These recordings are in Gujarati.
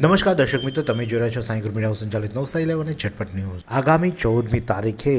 નમસ્કાર દર્શક મિત્રો, તમે જોઈ રહ્યા છો સાંઈ ગ્રુપ મીડિયા સંચાલિત નવસારી લેવન અને ઝટપટ ન્યૂઝ. આગામી ચૌદમી તારીખે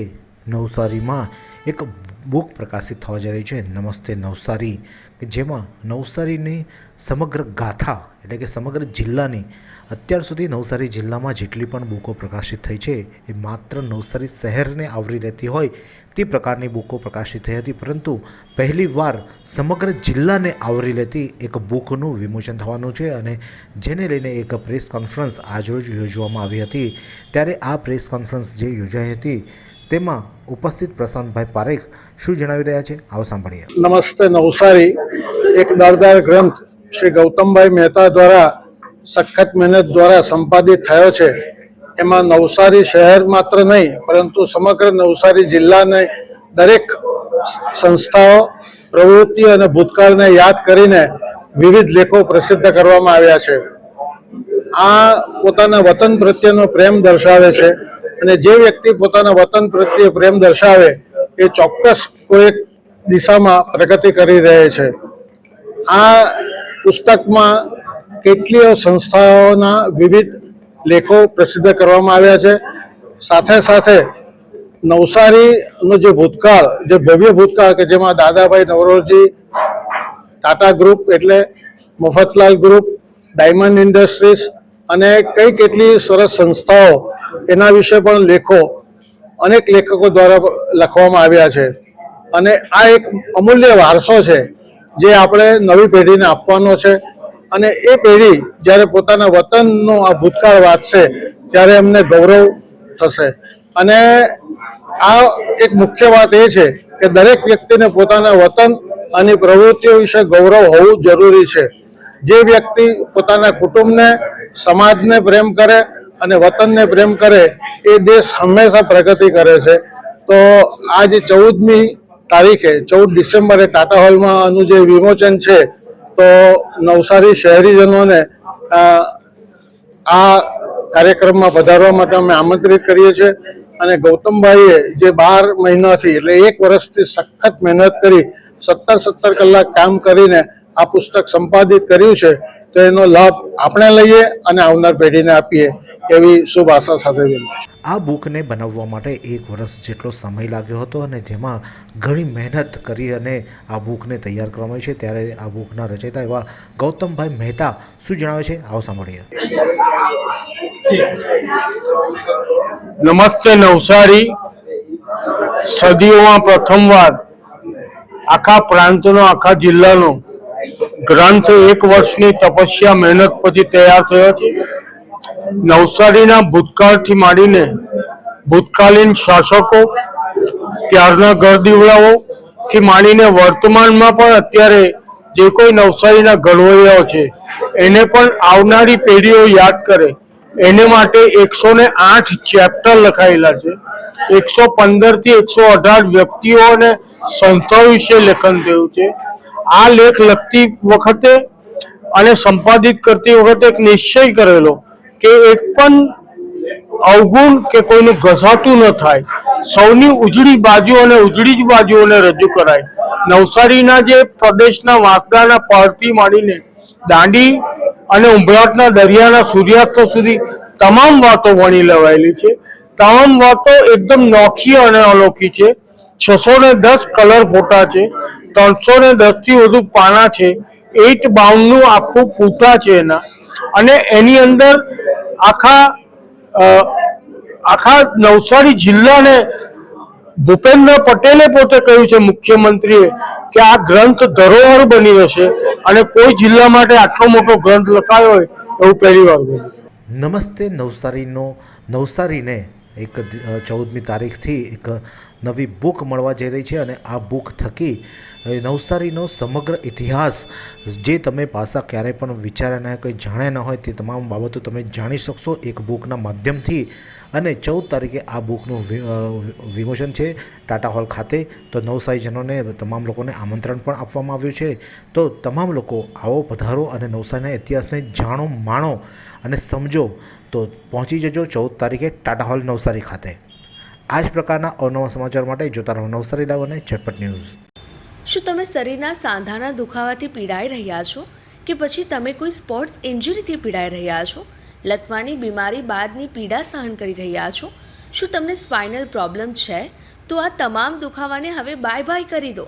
નવસારીમાં એક બુક પ્રકાશિત થવા જઈ રહી છે, નમસ્તે નવસારી, કે જેમાં નવસારીની સમગ્ર ગાથા, એટલે કે સમગ્ર જિલ્લાની, અત્યાર સુધી નવસારી જિલ્લામાં જેટલી પણ બુકો પ્રકાશિત થઈ છે, એ માત્ર નવસારી શહેરને આવરી રહેતી હોય તે પ્રકારની બુકો પ્રકાશિત થઈ હતી, પરંતુ પહેલીવાર સમગ્ર જિલ્લાને આવરી લેતી એક બુકનું વિમોચન થવાનું છે અને જેને લઈને એક પ્રેસ કોન્ફરન્સ આજરોજ યોજવામાં આવી હતી. ત્યારે આ પ્રેસ કોન્ફરન્સ જે યોજાઈ હતી તેમાં ઉપસ્થિત પ્રશાંતભાઈ પારેખ શું જણાવી રહ્યા છે? આવો સાંભળીએ. નમસ્તે નવસારી. એક દરદાર ગ્રંથ શ્રી ગૌતમભાઈ મહેતા દ્વારા સખત મહેનત દ્વારા સંપાદિત થયો છે. એમાં નવસારી શહેર માત્ર નહીં, પરંતુ સમગ્ર નવસારી જિલ્લાને દરેક સંસ્થાઓ, પ્રવૃત્તિ અને ભૂતકાળને યાદ કરીને વિવિધ લેખો પ્રસિદ્ધ કરવામાં આવ્યા છે. આ પોતાના વતન પ્રત્યેનો પ્રેમ દર્શાવે છે. અને જે વ્યક્તિ પોતાના વતન પ્રત્યે પ્રેમ દર્શાવે, એ ચોક્કસ કોઈ દિશામાં પ્રગતિ કરી રહે છે. આ પુસ્તકમાં કેટલીય સંસ્થાઓના વિવિધ લેખો પ્રસિદ્ધ કરવામાં આવ્યા છે. સાથે સાથે નવસારીનો જે ભૂતકાળ, જે ભવ્ય ભૂતકાળ કે જેમાં દાદાભાઈ નવરોજી, ટાટા ગ્રુપ એટલે મફતલાલ ગ્રુપ, ડાયમંડ ઇન્ડસ્ટ્રીઝ અને કઈ કેટલી સરસ સંસ્થાઓ એના વિશે પણ લેખો અનેક લેખકો દ્વારા લખવામાં આવ્યા છે. અને આ એક અમૂલ્ય વારસો છે જે આપણે નવી પેઢીને આપવાનો છે. અને એ પેઢી જ્યારે પોતાના વતનનો આ ભૂતકાળ વાંચશે, ત્યારે એમને ગૌરવ થશે. અને આ એક મુખ્ય વાત એ છે કે દરેક વ્યક્તિને પોતાના વતન અને પ્રવૃત્તિઓ વિશે ગૌરવ હોવું જરૂરી છે. જે વ્યક્તિ પોતાના કુટુંબને, સમાજને પ્રેમ કરે અને વતનને પ્રેમ કરે, એ દેશ હંમેશા પ્રગતિ કરે છે. તો આ જે ચૌદમી તારીખે, ચૌદ ડિસેમ્બરે ટાટા હોલમાં આનું જે વિમોચન છે, તો નવસારી શહેરીજનોને આ કાર્યક્રમમાં વધારવા માટે અમે આમંત્રિત કરીએ છીએ. અને ગૌતમભાઈએ જે બાર મહિનાથી, એટલે એક વર્ષથી સખત મહેનત કરી, સત્તર સત્તર કલાક કામ કરીને આ પુસ્તક સંપાદિત કર્યું છે, તો એનો લાભ આપણે લઈએ અને આવનાર પેઢીને આપીએ. એવી શુભ આશા સાથે વિનંતી. આ બુકને બનાવવા માટે એક વર્ષ જેટલો સમય લાગ્યો હતો અને જેમાં ઘણી મહેનત કરી અને આ બુકને તૈયાર કરવામાં આવી છે. ત્યારે આ બુકના રચયિતા એવા ગૌતમભાઈ મહેતા શું જણાવે છે? આવો સાંભળીએ. નમસ્તે નવસારી. સદીઓમાં પ્રથમવાર આખા પ્રાંતનો આખા જિલ્લાનો ગ્રંથ એક વર્ષની તપસ્યા મહેનત પછી તૈયાર થયો છે. નવસારીના ભૂતકાળથી માંડીને ભૂતકાલીન શાસકો, ત્યારના ગરદીવડાઓ થી માંડીને વર્તમાનમાં પણ અત્યારે જે કોઈ નવસારીના ઘડવૈયાઓ છે, એને પણ આવનારી પેઢીઓ યાદ કરે. એને માટે એકસો ને આઠ ચેપ્ટર લખાયેલા છે. એકસો પંદરથી એકસો અઢાર વ્યક્તિઓ અને સંસ્થાઓ વિશે લેખન થયું છે. આ લેખ લખતી વખતે અને સંપાદિત કરતી વખતે એક નિશ્ચય કરેલો કે એક પણ અવગુણ કે કોઈનું ઘસાતું ન થાય. સૌની ઉજળી બાજુ અને ઉજળી જ બાજુઓને રજૂ કરાય. નવસારીના જે પ્રદેશના વાંકડાના પહાડથી માંડીને દાંડી અને ઉંભરાટના દરિયાના સૂર્યાસ્ત સુધી તમામ વાતો વણી લેવાયેલી છે. તમામ વાતો એકદમ નોખી અને અનોખી છે. છસો ને દસ કલર ફોટા છે. ત્રણસો ને દસથી વધુ પાના છે. એટ બાઉન્ડનું આખું ફૂટા છે એના. અને એની અંદર આખા આખા નવસારી જિલ્લાને ભૂપેન્દ્ર પટેલે પોતે કહ્યું છે મુખ્યમંત્રીએ કે આ ગ્રંથ ધરોહર બની રહેશે અને કોઈ જિલ્લા માટે આટલો મોટો ગ્રંથ લખાયો હોય એવું પહેલી વાર બન્યું. નમસ્તે નવસારીનો, નવસારીને એક ચૌદમી તારીખથી એક નવી બુક મળવા જઈ રહી છે અને આ બુક થકી નવસારીનો સમગ્ર ઇતિહાસ જે તમે પાસા ક્યારેય પણ વિચાર્યા ન હોય, કંઈ જાણ્યા ન હોય તે તમામ બાબતો તમે જાણી શકશો એક બુકના માધ્યમથી. અને ચૌદ તારીખે આ બુકનું વિમોચન છે ટાટા હોલ ખાતે. તો નવસારીજનોને તમામ લોકોને આમંત્રણ પણ આપવામાં આવ્યું છે. તો તમામ લોકો આવો પધારો અને નવસારીના ઇતિહાસને જાણો માણો અને સમજો. તો પહોંચી જજો ચૌદ તારીખે ટાટા હોલ નવસારી ખાતે. આ જ પ્રકારના અવનવા સમાચાર માટે જોતા રહો નવસારી લાવ ઝટપટ ન્યૂઝ. શું તમે શરીરના સાંધાના દુખાવાથી પીડાઈ રહ્યા છો? કે પછી તમે કોઈ સ્પોર્ટ્સ ઇન્જરીથી પીડાઈ રહ્યા છો? લકવાની બીમારી બાદની પીડા સહન કરી રહ્યા છો? શું તમને સ્પાઇનલ પ્રોબ્લેમ છે? તો આ તમામ દુખાવાને હવે બાય બાય કરી દો.